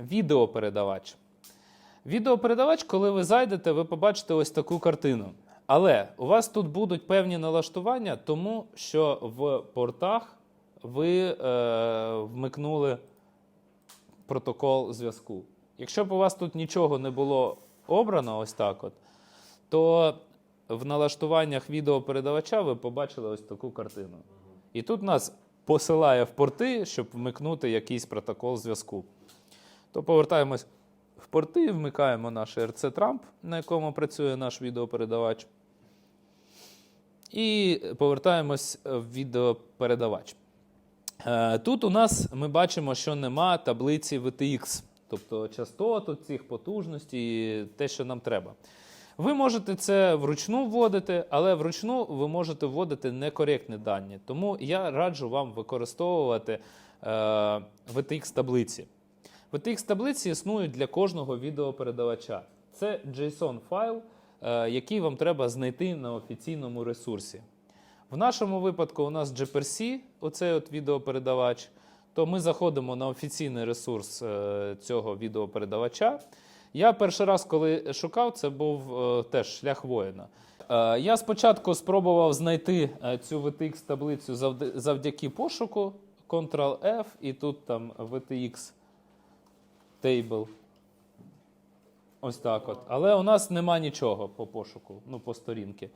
відеопередавач. Відеопередавач, коли ви зайдете, ви побачите ось таку картину. Але у вас тут будуть певні налаштування, тому що в портах ви е, вмикнули протокол зв'язку. Якщо б у вас тут нічого не було обрано, ось так от, то в налаштуваннях відеопередавача ви побачили ось таку картину. І тут нас посилає в порти, щоб вмикнути якийсь протокол зв'язку. То повертаємось в порти, вмикаємо наш RC Trump, на якому працює наш відеопередавач. І повертаємось в відеопередавач. Е, Тут у нас ми бачимо, що нема таблиці VTX, тобто частоту цих потужностей, те, що нам треба. Ви можете це вручну вводити, але вручну ви можете вводити некоректні дані. Тому я раджу вам використовувати е, VTX таблиці. VTX таблиці існують для кожного відеопередавача. Це JSON файл, е, який вам треба знайти на офіційному ресурсі. В нашому випадку у нас GPRC, оцей от відеопередавач, то ми заходимо на офіційний ресурс е, цього відеопередавача. Я перший раз, коли шукав, це був е, теж шлях воїна. Я спочатку спробував знайти цю VTX таблицю завдяки пошуку Ctrl-F, і тут там VTX table. Ось так от. Але у нас нема нічого по пошуку, ну, по сторінки.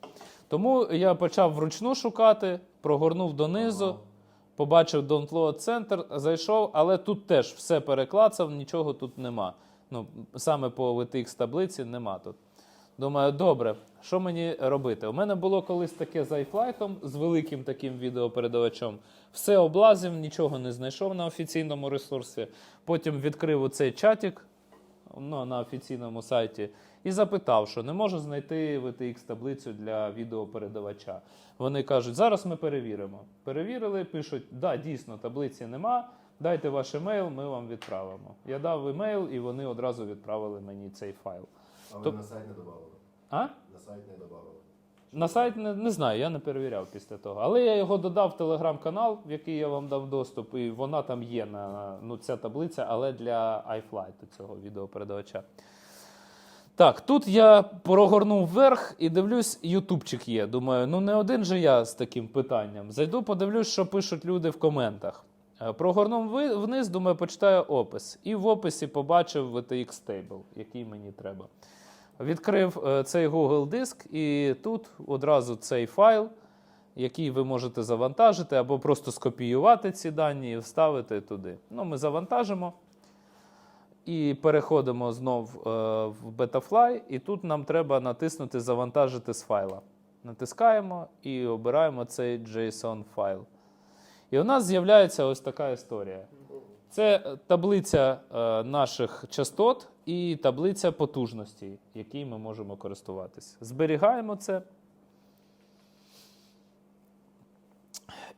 Тому я почав вручну шукати, прогорнув донизу, побачив Download Center, зайшов, але тут теж все переклацав, нічого тут нема. Ну, саме по VTX таблиці нема тут. Думаю, добре, що мені робити? У мене було колись таке з iFlight, з великим таким відеопередавачем. Все облазив, нічого не знайшов на офіційному ресурсі. Потім відкрив оцей чатик ну, на офіційному сайті і запитав, що не можу знайти VTX таблицю для відеопередавача. Вони кажуть, зараз ми перевіримо. Перевірили, пишуть, да, дійсно, таблиці нема. Дайте ваш емейл, ми вам відправимо. Я дав емейл, і вони одразу відправили мені цей файл. А ви Тоб- на сайт не додавали? А? На сайт не додавали. На сайт не, не знаю, я не перевіряв після того. Але я його додав в телеграм-канал, в який я вам дав доступ, і вона там є на ну, ця таблиця, але для iFlight, цього відеопередавача. Так, тут я прогорнув вверх і дивлюсь, ютубчик є. Думаю, ну не один же я з таким питанням. Зайду, подивлюсь, що пишуть люди в коментах. Е, Прогорнув вниз, думаю, почитаю опис. І в описі побачив VTX Table, який мені треба. Відкрив е, цей Google диск, і тут одразу цей файл, який ви можете завантажити, або просто скопіювати ці дані і вставити туди. Ну, ми завантажимо. І переходимо знов е, в Betafly, і тут нам треба натиснути Завантажити з файла. Натискаємо і обираємо цей JSON файл. І у нас з'являється ось така історія. Це таблиця е, наших частот і таблиця потужності, якій ми можемо користуватися. Зберігаємо це.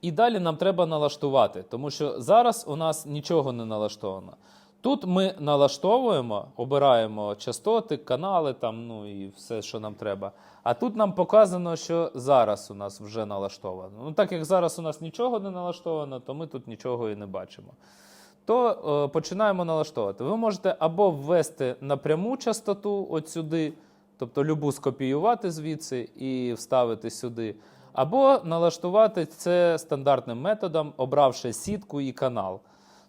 І далі нам треба налаштувати, тому що зараз у нас нічого не налаштовано. Тут ми налаштовуємо, обираємо частоти, канали, там, ну і все, що нам треба. А тут нам показано, що зараз у нас вже налаштовано. Ну, так як зараз у нас нічого не налаштовано, то ми тут нічого і не бачимо. То е, починаємо налаштовувати. Ви можете або ввести напряму частоту от сюди, тобто любу скопіювати звідси і вставити сюди, або налаштувати це стандартним методом, обравши сітку і канал.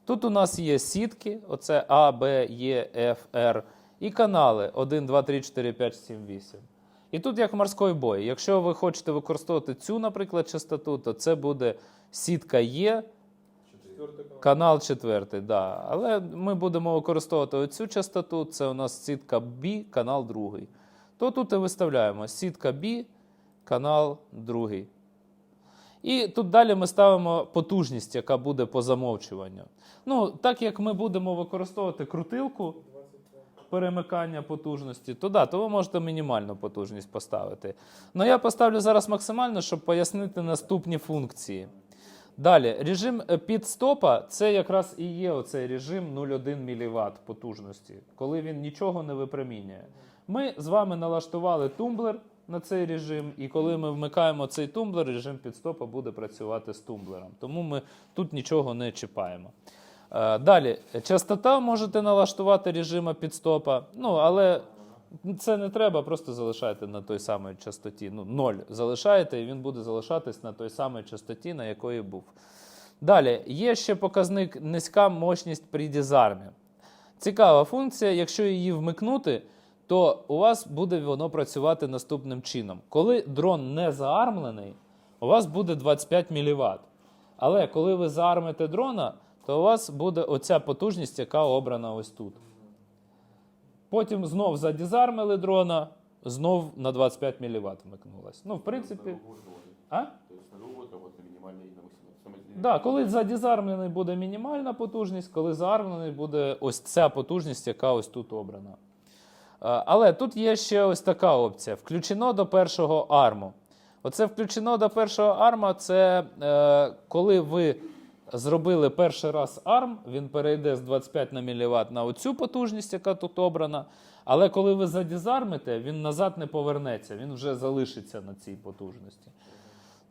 Тут у нас є сітки, оце А, Б, Е, Ф, Р, і канали 1, 2, 3, 4, 5, 7, 8. І тут як морський бой. Якщо ви хочете використовувати цю, наприклад, частоту, то це буде сітка Е, канал четвертий. Да. Але ми будемо використовувати оцю частоту, це у нас сітка B, канал другий. То тут і виставляємо сітка B, канал другий. І тут далі ми ставимо потужність, яка буде по замовчуванню. Ну, так як ми будемо використовувати крутилку перемикання потужності, то да, то ви можете мінімальну потужність поставити. Ну я поставлю зараз максимально, щоб пояснити наступні функції. Далі, режим е, підстопа це якраз і є оцей режим 0,1 мВт потужності, коли він нічого не випромінює. Ми з вами налаштували тумблер на цей режим, і коли ми вмикаємо цей тумблер, режим підстопа буде працювати з тумблером. Тому ми тут нічого не чіпаємо. Е, Далі, частота можете налаштувати режима підстопа. Ну, але це не треба, просто залишайте на той самій частоті. Ну, 0 залишаєте, і він буде залишатись на той самій частоті, на якої був. Далі, є ще показник низька мощність при дізармі. Цікава функція, якщо її вмикнути, то у вас буде воно працювати наступним чином. Коли дрон не заармлений, у вас буде 25 мВт. Але коли ви заармите дрона, то у вас буде оця потужність, яка обрана ось тут. Потім знов задізармили дрона, знов на 25 мВт вмикнулась. Ну, в принципі. А? Да, коли задізармлений буде мінімальна потужність, коли заармлений буде ось ця потужність, яка ось тут обрана. Е, Але тут є ще ось така опція: включено до першого арму. Оце включено до першого арма це е, коли ви зробили перший раз арм, він перейде з 25 на мВт на оцю потужність, яка тут обрана. Але коли ви задізармите, він назад не повернеться, він вже залишиться на цій потужності.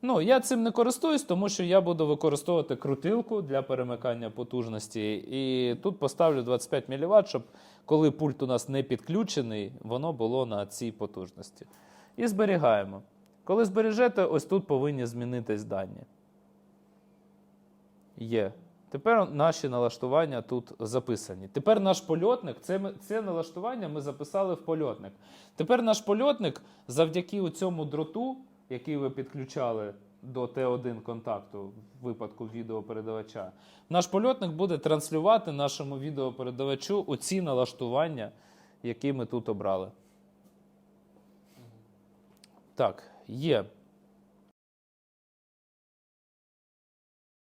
Ну, я цим не користуюсь, тому що я буду використовувати крутилку для перемикання потужності. І тут поставлю 25 мВт, щоб коли пульт у нас не підключений, воно було на цій потужності. І зберігаємо. Коли збережете, ось тут повинні змінитись дані. Є. Тепер наші налаштування тут записані. Тепер наш польотник, це, це налаштування ми записали в польотник. Тепер наш польотник завдяки цьому дроту, який ви підключали до Т1 контакту в випадку відеопередавача, наш польотник буде транслювати нашому відеопередавачу оці налаштування, які ми тут обрали. Так, є.